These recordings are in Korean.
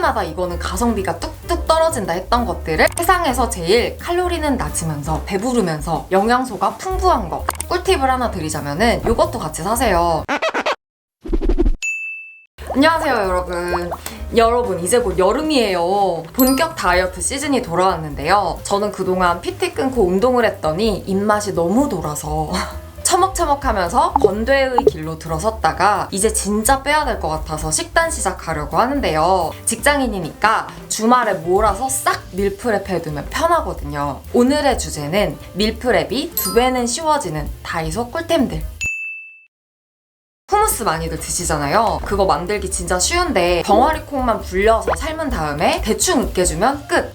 때마다 이거는 가성비가 뚝뚝 떨어진다 했던 것들을 세상에서 제일 칼로리는 낮으면서 배부르면서 영양소가 풍부한 거. 꿀팁을 하나 드리자면은 이것도 같이 사세요. 안녕하세요 여러분. 여러분 이제 곧 여름이에요. 본격 다이어트 시즌이 돌아왔는데요. 저는 그동안 PT 끊고 운동을 했더니 입맛이 너무 돌아서 처먹처먹하면서 건대의 길로 들어섰다가 이제 진짜 빼야 될 것 같아서 식단 시작하려고 하는데요. 직장인이니까 주말에 몰아서 싹 밀프렙 해두면 편하거든요. 오늘의 주제는 밀프렙이 두 배는 쉬워지는 다이소 꿀템들. 후무스 많이들 드시잖아요. 그거 만들기 진짜 쉬운데 병아리 콩만 불려서 삶은 다음에 대충 으깨주면 끝!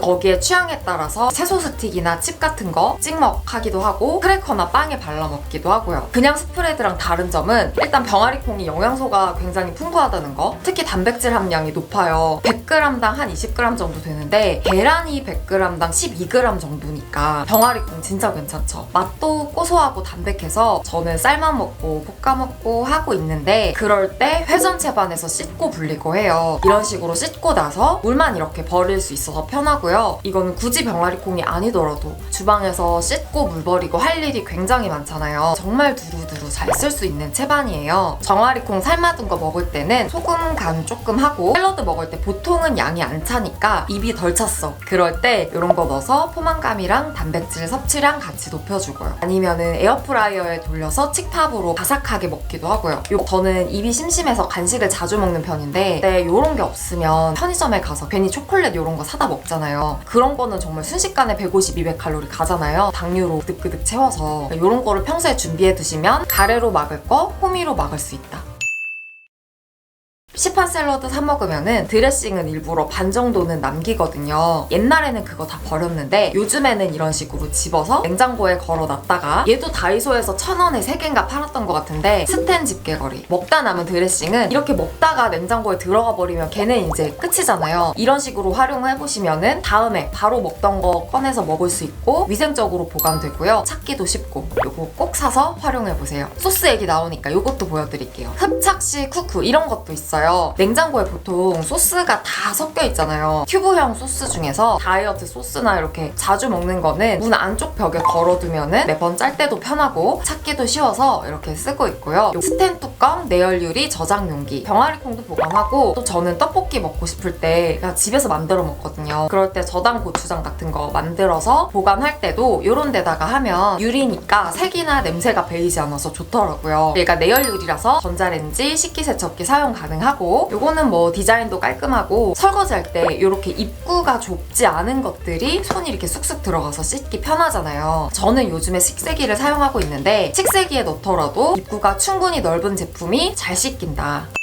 거기에 취향에 따라서 채소 스틱이나 칩 같은 거 찍먹하기도 하고 크래커나 빵에 발라 먹기도 하고요. 그냥 스프레드랑 다른 점은 일단 병아리 콩이 영양소가 굉장히 풍부하다는 거 특히 단백질 함량이 높아요. 100g당 한 20g 정도 되는데 계란이 100g당 12g 정도니까 병아리 콩 진짜 괜찮죠. 맛도 고소하고 담백해서 저는 삶아 먹고 볶아 먹고 하고 있는데 그럴 때 회전 채반에서 씻고 불리고 해요. 이런 식으로 씻고 나서 물만 이렇게 버릴 수 있어서 편하고 요. 이거는 굳이 병아리 콩이 아니더라도 주방에서 씻고 물 버리고 할 일이 굉장히 많잖아요. 정말 두루두루 잘 쓸 수 있는 채반이에요. 정아리 콩 삶아둔 거 먹을 때는 소금 간 조금 하고 샐러드 먹을 때 보통은 양이 안 차니까 입이 덜 찼어. 그럴 때 이런 거 넣어서 포만감이랑 단백질 섭취량 같이 높여주고요. 아니면은 에어프라이어에 돌려서 칙팝으로 바삭하게 먹기도 하고요. 요 저는 입이 심심해서 간식을 자주 먹는 편인데 네, 이런 게 없으면 편의점에 가서 괜히 초콜릿 이런 거 사다 먹잖아요. 그런 거는 정말 순식간에 150, 200칼로리 가잖아요. 당류로 그득그득 채워서 이런 거를 평소에 준비해 두시면 가래로 막을 거, 호미로 막을 수 있다. 시판 샐러드 사 먹으면은 드레싱은 일부러 반 정도는 남기거든요. 옛날에는 그거 다 버렸는데 요즘에는 이런 식으로 집어서 냉장고에 걸어 놨다가 얘도 다이소에서 천 원에 세 개인가 팔았던 것 같은데 스텐 집게거리 먹다 남은 드레싱은 이렇게 먹다가 냉장고에 들어가 버리면 걔는 이제 끝이잖아요. 이런 식으로 활용을 해보시면은 다음에 바로 먹던 거 꺼내서 먹을 수 있고 위생적으로 보관되고요. 찾기도 쉽고 요거 꼭 사서 활용해 보세요. 소스 얘기 나오니까 요것도 보여드릴게요. 흡착시 쿠쿠 이런 것도 있어요. 냉장고에 보통 소스가 다 섞여 있잖아요. 튜브형 소스 중에서 다이어트 소스나 이렇게 자주 먹는 거는 문 안쪽 벽에 걸어두면은 매번 짤 때도 편하고 찾기도 쉬워서 이렇게 쓰고 있고요. 요 스텐 뚜껑, 내열 유리, 저장 용기, 병아리 콩도 보관하고 또 저는 떡볶이 먹고 싶을 때 집에서 만들어 먹거든요. 그럴 때 저당 고추장 같은 거 만들어서 보관할 때도 이런 데다가 하면 유리니까 색이나 냄새가 배이지 않아서 좋더라고요. 얘가 내열 유리라서 전자레인지, 식기세척기 사용 가능하고 요거는 뭐 디자인도 깔끔하고 설거지할 때 이렇게 입구가 좁지 않은 것들이 손이 이렇게 쑥쑥 들어가서 씻기 편하잖아요. 저는 요즘에 식세기를 사용하고 있는데 식세기에 넣더라도 입구가 충분히 넓은 제품이 잘 씻긴다.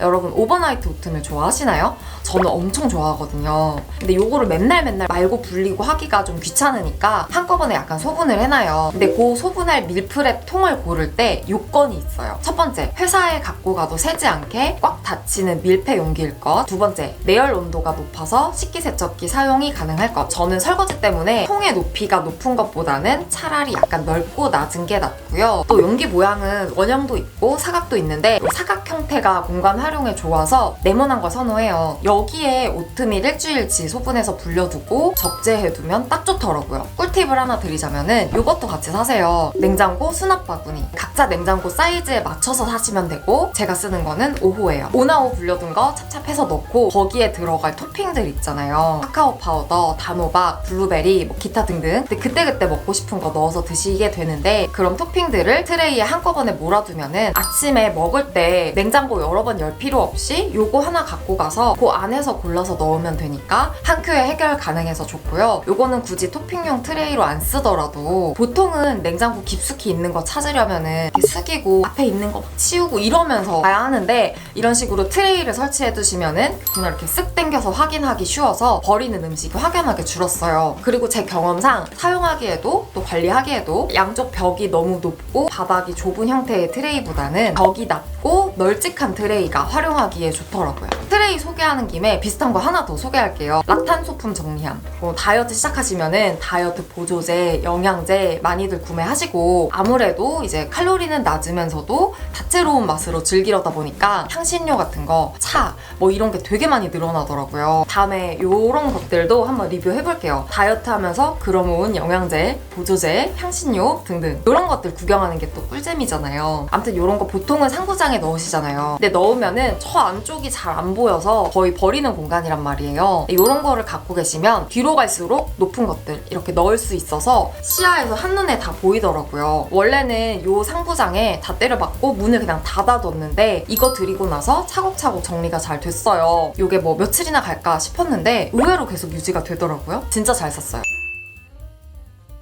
여러분 오버나이트 오트밀 좋아하시나요? 저는 엄청 좋아하거든요. 근데 요거를 맨날 맨날 말고 불리고 하기가 좀 귀찮으니까 한꺼번에 약간 소분을 해놔요. 근데 그 소분할 밀프렙 통을 고를 때 요건이 있어요. 첫 번째, 회사에 갖고 가도 새지 않게 꽉 닫히는 밀폐 용기일 것. 두 번째, 내열 온도가 높아서 식기세척기 사용이 가능할 것. 저는 설거지 때문에 통의 높이가 높은 것보다는 차라리 약간 넓고 낮은 게 낫고요. 또 용기 모양은 원형도 있고 사각도 있는데 사각 형태가 공간 활용 에 좋아서 네모난 걸 선호해요. 여기에 오트밀 일주일치 소분해서 불려두고 적재해두면 딱 좋더라고요. 꿀팁을 하나 드리자면은 이것도 같이 사세요. 냉장고 수납 바구니. 각자 냉장고 사이즈에 맞춰서 사시면 되고 제가 쓰는 거는 5호예요. 5나5 불려둔 거 찹찹해서 넣고 거기에 들어갈 토핑들 있잖아요. 카카오 파우더, 단호박, 블루베리, 뭐 기타 등등. 근데 그때그때 먹고 싶은 거 넣어서 드시게 되는데 그런 토핑들을 트레이에 한꺼번에 몰아두면은 아침에 먹을 때 냉장고 여러 번 열 필요 없이 요거 하나 갖고 가서 그 안에서 골라서 넣으면 되니까 한 큐에 해결 가능해서 좋고요. 요거는 굳이 토핑용 트레이로 안 쓰더라도 보통은 냉장고 깊숙이 있는 거 찾으려면은 이렇게 숙이고 앞에 있는 거 치우고 이러면서 가야 하는데 이런 식으로 트레이를 설치해 두시면은 그냥 이렇게 쓱 당겨서 확인하기 쉬워서 버리는 음식이 확연하게 줄었어요. 그리고 제 경험상 사용하기에도 또 관리하기에도 양쪽 벽이 너무 높고 바닥이 좁은 형태의 트레이보다는 벽이 낮고 널찍한 트레이가 활용하기에 좋더라고요. 트레이 소개하는 김에 비슷한 거 하나 더 소개할게요. 라탄 소품 정리함. 뭐 다이어트 시작하시면은 다이어트 보조제, 영양제 많이들 구매하시고 아무래도 이제 칼로리는 낮으면서도 다채로운 맛으로 즐기려다 보니까 향신료 같은 거, 차, 뭐 이런 게 되게 많이 늘어나더라고요. 다음에 이런 것들도 한번 리뷰해볼게요. 다이어트 하면서 그러 모은 영양제, 보조제, 향신료 등등 이런 것들 구경하는 게 또 꿀잼이잖아요. 아무튼 이런 거 보통은 상부장에 넣으시잖아요. 근데 넣으면은 저 안쪽이 잘 안 보여 서 거의 버리는 공간이란 말이에요. 이런 거를 갖고 계시면 뒤로 갈수록 높은 것들 이렇게 넣을 수 있어서 시야에서 한눈에 다 보이더라고요. 원래는 이 상부장에 다 때려박고 문을 그냥 닫아뒀는데 이거 드리고 나서 차곡차곡 정리가 잘 됐어요. 이게 뭐 며칠이나 갈까 싶었는데 의외로 계속 유지가 되더라고요. 진짜 잘 썼어요.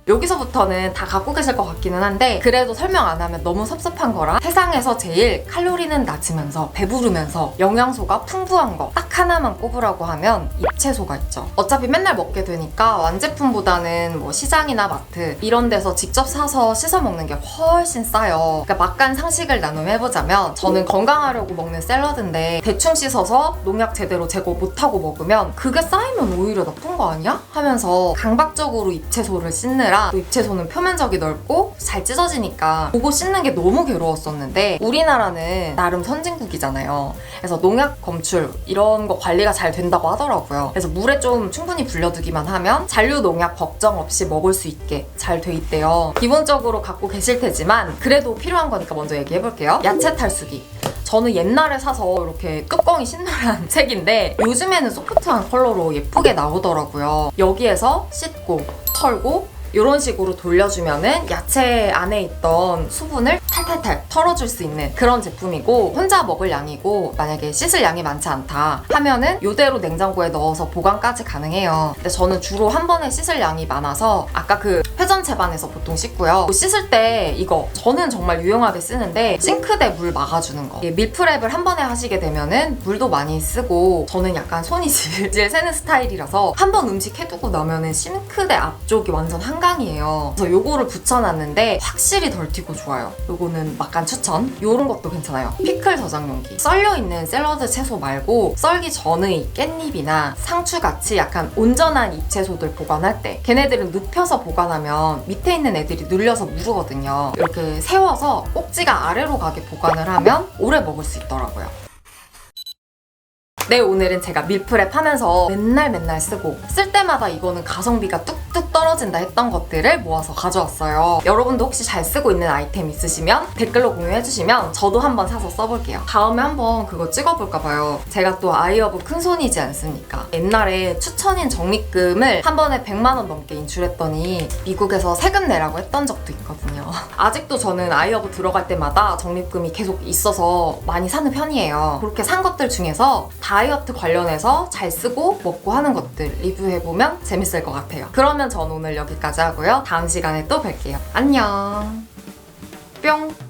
여기서부터는 다 갖고 계실 것 같기는 한데 그래도 설명 안 하면 너무 섭섭한 거라 세상에서 제일 칼로리는 낮으면서 배부르면서 영양소가 풍부한 거 딱 하나만 꼽으라고 하면 잎채소가 있죠. 어차피 맨날 먹게 되니까 완제품보다는 뭐 시장이나 마트 이런 데서 직접 사서 씻어 먹는 게 훨씬 싸요. 그러니까 막간 상식을 나눔해보자면 저는 건강하려고 먹는 샐러드인데 대충 씻어서 농약 제대로 제거 못하고 먹으면 그게 쌓이면 오히려 나쁜 거 아니야? 하면서 강박적으로 잎채소를 씻느라 또 잎채소는 표면적이 넓고 잘 찢어지니까 그거 씻는 게 너무 괴로웠었는데 우리나라는 나름 선진국이잖아요. 그래서 농약 검출 이런 거 관리가 잘 된다고 하더라고요. 그래서 물에 좀 충분히 불려두기만 하면 잔류 농약 걱정 없이 먹을 수 있게 잘 돼 있대요. 기본적으로 갖고 계실 테지만 그래도 필요한 거니까 먼저 얘기해 볼게요. 야채 탈수기. 저는 옛날에 사서 이렇게 뚜껑이 신노란 책인데 요즘에는 소프트한 컬러로 예쁘게 나오더라고요. 여기에서 씻고 털고 이런 식으로 돌려주면은 야채 안에 있던 수분을 탈탈탈 털어줄 수 있는 그런 제품이고 혼자 먹을 양이고 만약에 씻을 양이 많지 않다 하면은 이대로 냉장고에 넣어서 보관까지 가능해요. 근데 저는 주로 한 번에 씻을 양이 많아서 아까 그 회전 채반에서 보통 씻고요. 뭐 씻을 때 이거 저는 정말 유용하게 쓰는데 싱크대 물 막아주는 거. 밀프랩을 한 번에 하시게 되면은 물도 많이 쓰고 저는 약간 손이 질질 새는 스타일이라서 한 번 음식 해두고 나면은 싱크대 앞쪽이 완전 한강이에요. 그래서 요거를 붙여놨는데 확실히 덜 튀고 좋아요. 요거는 막간 추천. 요런 것도 괜찮아요. 피클 저장용기. 썰려있는 샐러드 채소 말고 썰기 전의 깻잎이나 상추같이 약간 온전한 잎채소들 보관할 때 걔네들은 눕혀서 보관하면 밑에 있는 애들이 눌려서 무르거든요. 이렇게 세워서 꼭지가 아래로 가게 보관을 하면 오래 먹을 수 있더라고요. 네, 오늘은 제가 밀프랩 하면서 맨날 맨날 쓰고 쓸 때마다 이거는 가성비가 뚝뚝 떨어진다 했던 것들을 모아서 가져왔어요. 여러분도 혹시 잘 쓰고 있는 아이템 있으시면 댓글로 공유해주시면 저도 한번 사서 써볼게요. 다음에 한번 그거 찍어볼까 봐요. 제가 또 아이어브 큰손이지 않습니까? 옛날에 추천인 적립금을 한 번에 100만 원 넘게 인출했더니 미국에서 세금 내라고 했던 적도 있거든요. 아직도 저는 아이어브 들어갈 때마다 적립금이 계속 있어서 많이 사는 편이에요. 그렇게 산 것들 중에서 다이어트 관련해서 잘 쓰고 먹고 하는 것들 리뷰해보면 재밌을 것 같아요. 그러면 전 오늘 여기까지 하고요. 다음 시간에 또 뵐게요. 안녕. 뿅.